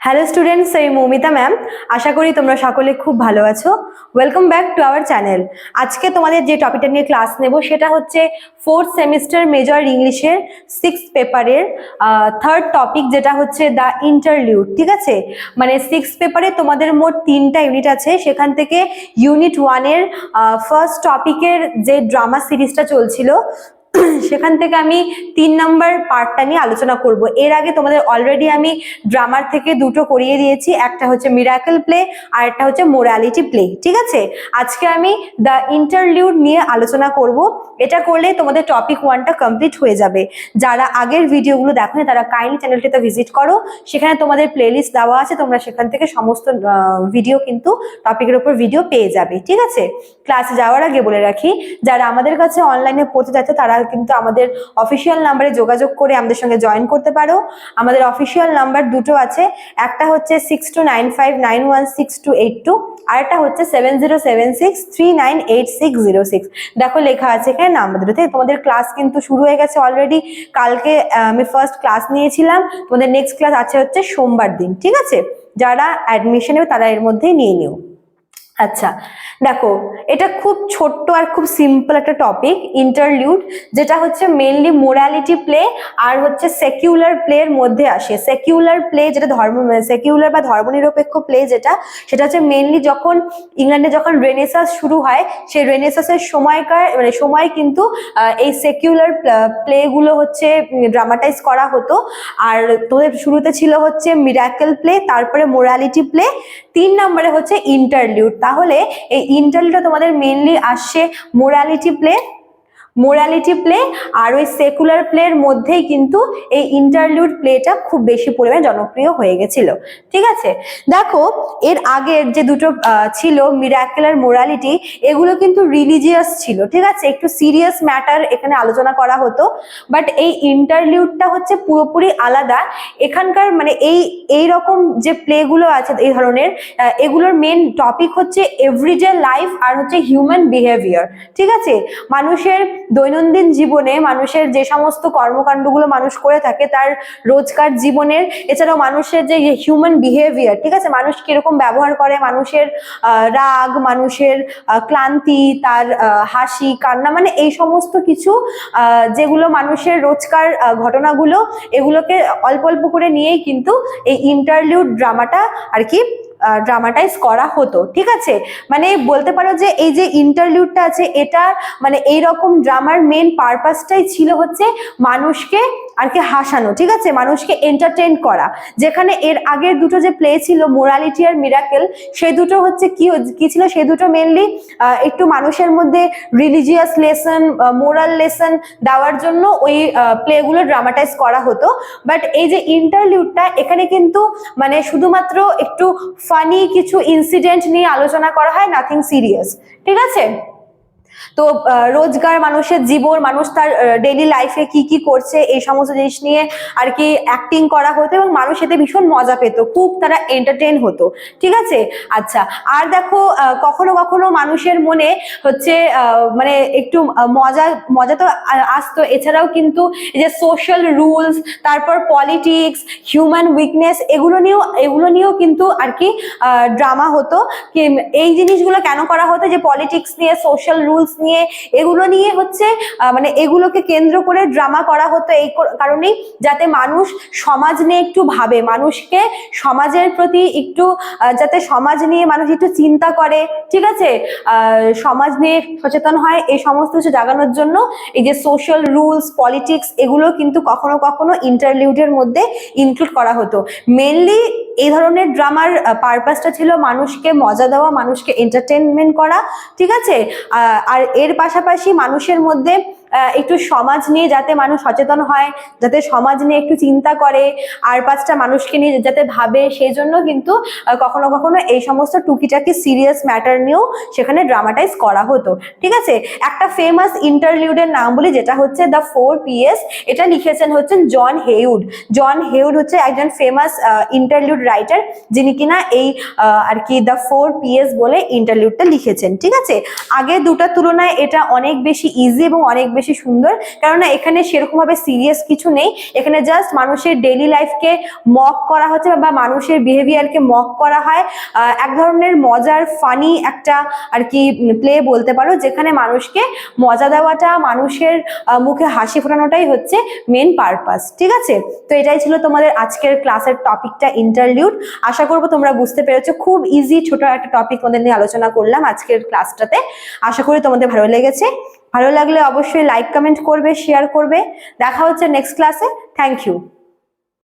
Hello students আমি Moumita ma'am আশা করি তোমরা সকলে খুব ভালো আছো। Welcome back to our channel আজকে তোমাদের যে টপিকটা নিয়ে ক্লাস নেব, সেটা হচ্ছে ফোর্থ সেমিস্টার মেজর ইংলিশের সিক্স পেপারের থার্ড টপিক যেটা হচ্ছে দ্য ইন্টারলিউড ঠিক আছে? মানে সিক্স পেপারে তোমাদের মোট তিনটা ইউনিট আছে। সেখান থেকে ইউনিট ওয়ানের ফার্স্ট টপিকের যে ড্রামা সিরিজটা চলছিল সেখান থেকে আমি তিন নম্বর পার্টটা নিয়ে আলোচনা করব। এর আগে তোমাদের অলরেডি আমি ড্রামার থেকে দুটো করিয়ে দিয়েছি। একটা হচ্ছে মিরাকেল প্লে আর একটা হচ্ছে মোরালিটি প্লে ঠিক আছে? আজকে আমি দ্য ইন্টারলিউড নিয়ে আলোচনা করব। এটা করলে তোমাদের টপিক ওয়ানটা কমপ্লিট হয়ে যাবে। যারা আগের ভিডিওগুলো দেখোনি, তারা কাইন্ডলি চ্যানেলটিতে ভিজিট করো। সেখানে তোমাদের প্লেলিস্ট দেওয়া আছে, তোমরা সেখান থেকে সমস্ত ভিডিও কিন্তু টপিকের উপর ভিডিও পেয়ে যাবে, ঠিক আছে? ক্লাসে যাওয়ার আগে বলে রাখি, যারা আমাদের কাছে অনলাইনে পড়তে যাচ্ছে তারা কিন্তু আমাদের অফিসিয়াল নাম্বারে যোগাযোগ করে আমাদের সঙ্গে জয়েন করতে পারো। আমাদের অফিসিয়াল নাম্বার দুটো আছে, একটা হচ্ছে six two nine five nine one six two eight two আর একটা হচ্ছে seven zero seven six three nine eight six zero six দেখো লেখা আছে নাম্বার আমাদেরতে তোমাদের ক্লাস কিন্তু শুরু হয়ে গেছে অলরেডি কালকে আমি ফার্স্ট ক্লাস নিয়েছিলাম। তোমাদের নেক্সট ক্লাস আছে হচ্ছে সোমবার দিন, ঠিক আছে? যারা অ্যাডমিশন নেবে তারা এর মধ্যেই নিয়ে নিও। আচ্ছা দেখো, এটা খুব ছোট্ট আর খুব সিম্পল একটা টপিক ইন্টারলিউড যেটা হচ্ছে মেনলি মোরালিটি প্লে আর হচ্ছে সেকিউলার প্লের মধ্যে আসে। সেকিউলার প্লে যেটা ধর্ম সেকিউলার বা ধর্মনিরপেক্ষ প্লে যেটা, সেটা হচ্ছে মেনলি যখন ইংল্যান্ডে যখন রেনেসাস শুরু হয়, সেই রেনেসাসের সময়কার মানে সময় কিন্তু এই সেকিউলার প্লেগুলো হচ্ছে ড্রামাটাইজ করা হতো। আর তোদের শুরুতে ছিল হচ্ছে মিরাকেল প্লে তারপরে মোরালিটি প্লে তিন নম্বরে হচ্ছে ইন্টারলিউড তাহলে এই ইন্টারলিউডটা তোমাদের মেনলি আসছে মোরালিটি প্লে মোরালিটি প্লে আর ওই সেকুলার প্লের মধ্যেই কিন্তু এই ইন্টারলিউড প্লেটা খুব বেশি পরিমাণে জনপ্রিয় হয়ে গেছিল। ঠিক আছে? দেখো, এর আগের যে দুটো ছিল মিরাকেল মোরালিটি এগুলো কিন্তু রিলিজিয়াস ছিল। ঠিক আছে? একটু সিরিয়াস ম্যাটার এখানে আলোচনা করা হতো। বাট এই ইন্টারলিউডটা হচ্ছে পুরোপুরি আলাদা। এখানকার মানে এই এই রকম যে প্লেগুলো আছে, এই ধরনের এগুলোর মেন টপিক হচ্ছে এভরিডে লাইফ আর হচ্ছে হিউম্যান বিহেভিয়ার ঠিক আছে? মানুষের দৈনন্দিন জীবনে মানুষের যে সমস্ত কর্মকাণ্ডগুলো মানুষ করে থাকে, তার রোজকার জীবনের, এছাড়াও মানুষের যে হিউম্যান বিহেভিয়ার ঠিক আছে? মানুষ কীরকম ব্যবহার করে? মানুষের রাগ, মানুষের ক্লান্তি, তার হাসি, কান্না মানে এই সমস্ত কিছু যেগুলো মানুষের রোজকার ঘটনাগুলো, এগুলোকে অল্প অল্প করে নিয়েই কিন্তু এই ইন্টারলিউড ড্রামাটা আর কি ড্রামাটাইজ করা হতো, ঠিক আছে? মানে বলতে পারো যে এই যে ইন্টারলিউডটা আছে, এটা মানে এই রকম ড্রামার মেন পারপাসটাই ছিল হচ্ছে মানুষকে আর কি হাসানো, ঠিক আছে? মানুষকে এন্টারটেন করা। যেখানে এর আগের দুটো যে প্লে ছিল মোরালিটি আর মিরাকেল সে দুটো হচ্ছে কি কি ছিল? সে দুটো মেনলি একটু মানুষের মধ্যে রিলিজিয়াস লেসন মোরাল লেসন দেওয়ার জন্য ওই প্লেগুলো ড্রামাটাইজ করা হতো। বাট এই যে ইন্টারলিউডটা এখানে কিন্তু মানে শুধুমাত্র একটু ফানি কিছু ইনসিডেন্ট নিয়ে আলোচনা করা হয় নাথিং সিরিয়াস ঠিক আছে? তো রোজগার মানুষের জীবন, মানুষ তার ডেইলি লাইফে কি কি করছে, এই সমস্ত জিনিস নিয়ে আর কি অ্যাক্টিং করা হতো এবং মানুষ এতে ভীষণ মজা পেত, খুব তারা এন্টারটেন হতো, ঠিক আছে? আচ্ছা আর দেখো কখনো কখনো মানুষের মনে হচ্ছে মানে একটু মজা মজা তো আসতো, এছাড়াও কিন্তু যে সোশ্যাল রুলস তারপর পলিটিক্স হিউম্যান উইকনেস এগুলো নিয়েও এগুলো নিয়েও কিন্তু আর কি ড্রামা হতো, কি এই জিনিসগুলো কেন করা হতো যে পলিটিক্স নিয়ে সোশ্যাল রুলস নিয়ে এগুলো নিয়ে হচ্ছে মানে এগুলোকে কেন্দ্র করে ড্রামা করা হতো এই কারণেই যাতে মানুষ সমাজ নিয়ে একটু ভাবে, মানুষকে সমাজের প্রতি একটু যাতে সমাজ নিয়ে মানুষ একটু চিন্তা করে, ঠিক আছে? সমাজ নিয়ে সচেতন হয়, এই সমস্ত কিছু জাগানোর জন্য। এই যে সোশ্যাল রুলস পলিটিক্স এগুলো কিন্তু কখনো কখনো ইন্টারলিউডের মধ্যে ইনক্লুড করা হতো। মেনলি এই ধরনের ড্রামার পারপাসটা ছিল মানুষকে মজা দেওয়া, মানুষকে এন্টারটেনমেন্ট করা, ঠিক আছে? আর এর পাশাপাশি মানুষের মধ্যে একটু সমাজ নিয়ে যাতে মানুষ সচেতন হয়, যাতে সমাজ নিয়ে একটু চিন্তা করে, আর পাঁচটা মানুষকে নিয়ে যাতে ভাবে, সেই জন্য কিন্তু কখনো কখনো এই সমস্ত টুকিটাকি সিরিয়াস ম্যাটার নিয়েও সেখানে ড্রামাটাইজ করা হতো। ঠিক আছে? একটা ফেমাস ইন্টারলিউডের নাম বলি, যেটা হচ্ছে দ্য ফোর পিএস এটা লিখেছেন হচ্ছেন জন হেউড জন হেউড হচ্ছে একজন ফেমাস ইন্টারলিউড রাইটার যিনি কিনা এই আর কি দ্য ফোর পিএস বলে ইন্টারলিউডটা লিখেছেন। ঠিক আছে? আগে দুটার তুলনায় এটা অনেক বেশি ইজি এবং অনেক বেশি সুন্দর। কেননা এখানে সেরকমভাবে সিরিয়াস কিছু নেই। এখানে জাস্ট মানুষের ডেইলি লাইফকে মক করা হচ্ছে বা মানুষের বিহেভিয়ারকে মক করা হয়। এক ধরনের মজার ফানি একটা আর কি প্লে বলতে পারো, যেখানে মানুষকে মজা দেওয়াটা, মানুষের মুখে হাসি ফোটানোটাই হচ্ছে মেন পারপাস ঠিক আছে? তো এটাই ছিল তোমাদের আজকের ক্লাসের টপিকটা ইন্টারলিউড আশা করব তোমরা বুঝতে পেরেছ, খুব ইজি ছোট একটা টপিক তোমাদের নিয়ে আলোচনা করলাম আজকের ক্লাসটাতে আশা করি তোমাদের ভালো লেগেছে। ভালো লাগলে অবশ্যই লাইক কমেন্ট করবে শেয়ার করবে। দেখা হচ্ছে নেক্সট ক্লাসে থ্যাংক ইউ